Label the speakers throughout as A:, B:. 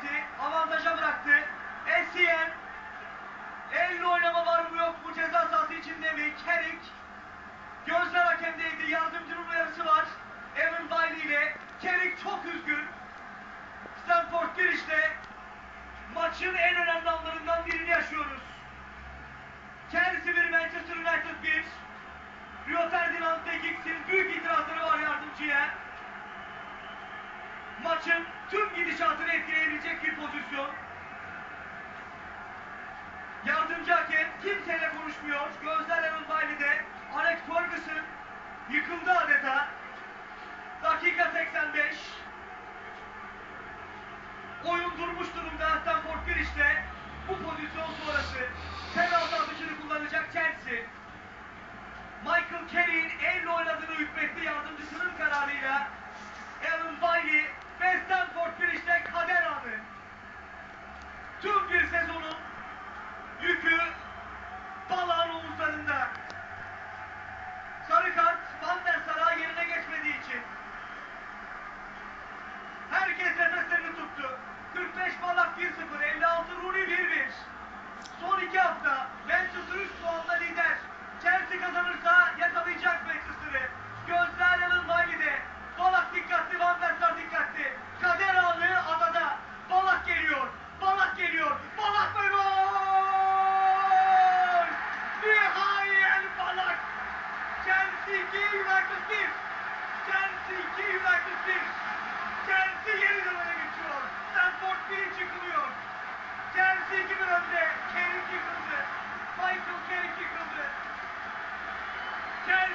A: United'i avantaja bıraktı. Essien elle oynama var mı yok mu ceza sahası içinde mi? Kerik gözler hakemdeydi. Yardımcının uyarısı var. Evan Bailey ile Kerik çok üzgün. Stanford Bridge'de maçın en önemli anlarından birini yaşıyoruz. Chelsea 1, Manchester United 1. Rio Ferdinand ve Giggs'in büyük itirazları var yardımcıya. Maçın tüm gidişatını etkileyebilecek bir pozisyon. Yardımcı hakem kimseyle konuşmuyor. Gözler Aaron Bailey'de. Alex Ferguson yıkıldı adeta. Dakika 85. Oyun durmuş durumda Stanford Bridge'de. Bu pozisyon sonrası penaltı atışını kullanacak Chelsea. Michael Carey'in elle oynadığını hükmetti America.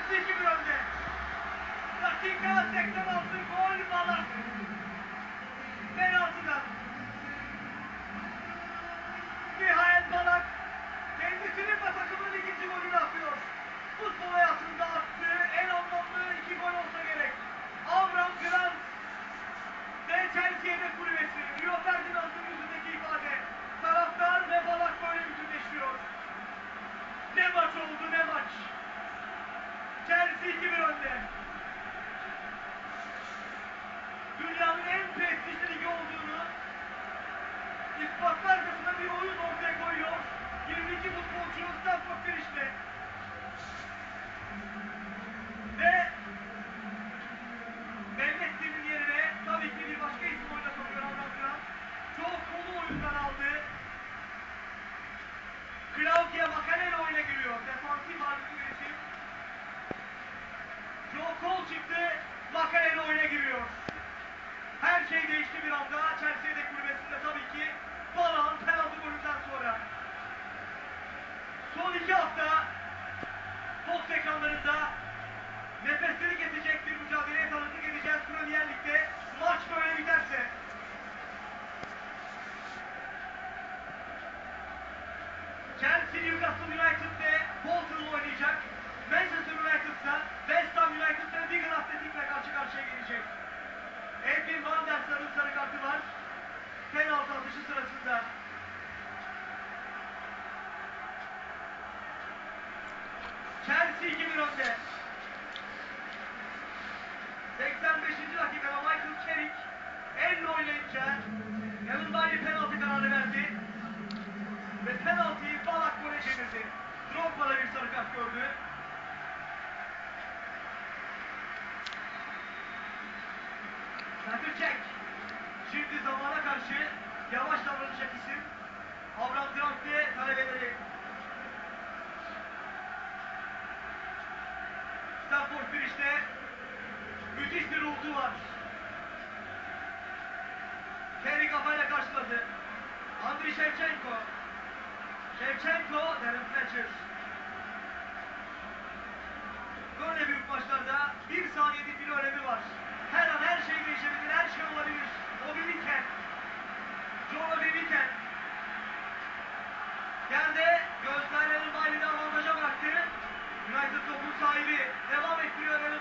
A: Chelsea 2-1 önde. Dakika 86 gol Balak. Penaltıdan. Nihayet Balak kendisinin ve takımının ikinci golünü atıyor. Futbol hayatında attığı en anlamlı iki gol olsa gerek. Avram Grant ve Chelsea'de kulübesi. Rio Ferdinand'ın yüzündeki ifade. Taraftar ve Balak böyle bütünleşiyor. Ne maç oldu ne maç. Chelsea 2-1 önde. Dünyanın en prestijli ligi olduğunu ispatlarcasına bir oyun ortaya koyuyor. 22 futbolcu Stanford Bridge'de. Ve Mehmet'in yerine tabii ki bir başka isim oynatıyor Avram'dan. Çok kolu oyundan aldı. Claudia Makalele oyuna giriyor. Defansif ağırlıklı isim. Joe Cole çıktı. Makalele oyuna giriyor. Her şey değişti bir anda. Chelsea'de kulübesinde tabii ki Balağın penaltı golünden sonra. Son iki hafta Fox ekranlarında nefesleri kesecek bir mücadeleye tanıklık edeceğiz Premier Lig'de. Maç böyle biterse. Chelsea Newcastle United'de Bolton'la oynayacak. Manchester United'da West Ham United'da Wigan Athletic'le karşı karşıya gelecek. Edwin van der Sar'ın sarı kartı var. Penaltı atışı sırasında. Chelsea 2-1 önde. 85. dakikada Michael Carrick elle oynayınca Bailey penaltı kararı verdi. Ve penaltıyı Balak gole çevirdi. Drogba'da bir sarı kart gördü. Peter Cech. Şimdi zamana karşı yavaş davranacak isim. Avram Grant ve talebeleri. Stanford Bridge'de müthiş bir ruhu var. Kerry kafayla karşıladı. Andriy Shevchenko. Shevchenko, Darren Fletcher. Böyle büyük maçlarda bir saniyelik bir önemi var. Her an her şey değişebilir, her şey olabilir. O bir weekend. Joe bir weekend. Yerde gözlerlerin Bailey'de avantaja bıraktı. United topun sahibi. Devam ettiriyor Aaron